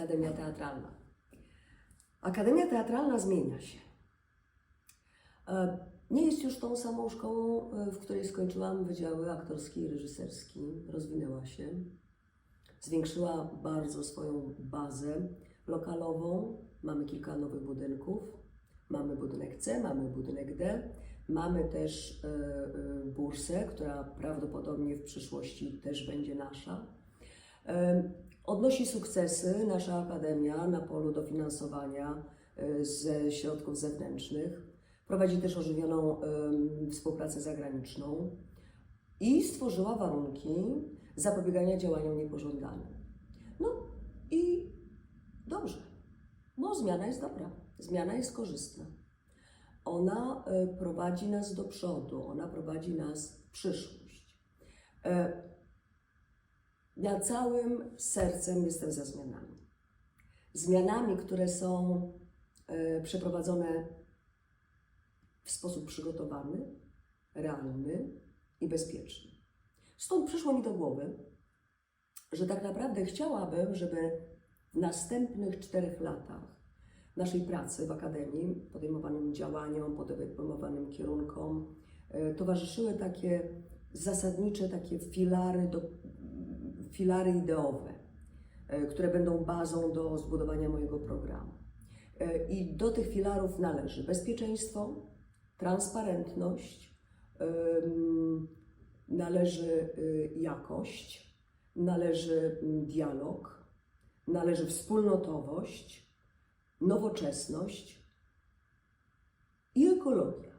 Akademia Teatralna. Akademia Teatralna zmienia się. E, Nie jest już tą samą szkołą, e, w której skończyłam wydziały aktorski i reżyserski. Rozwinęła się. Zwiększyła bardzo swoją bazę lokalową. Mamy kilka nowych budynków. Mamy budynek C, mamy budynek D. Mamy też e, bursę, która prawdopodobnie w przyszłości też będzie nasza. E, Odnosi sukcesy nasza akademia na polu dofinansowania e, ze środków zewnętrznych. Prowadzi też ożywioną współpracę zagraniczną i stworzyła warunki zapobiegania działaniom niepożądanym. No i dobrze, bo zmiana jest dobra, zmiana jest korzystna. Ona e, prowadzi nas do przodu, ona prowadzi nas w przyszłość. Ja całym sercem jestem za zmianami. Zmianami, które są e, przeprowadzone w sposób przygotowany, realny i bezpieczny. Stąd przyszło mi do głowy, że tak naprawdę chciałabym, żeby w następnych czterech latach naszej pracy w Akademii, podejmowanym działaniom, podejmowanym kierunkom, e, towarzyszyły takie zasadnicze, takie filary, do, filary ideowe, e, które będą bazą do zbudowania mojego programu. E, I do tych filarów należy bezpieczeństwo, transparentność, należy y, jakość, należy dialog, należy wspólnotowość, nowoczesność i ekologia.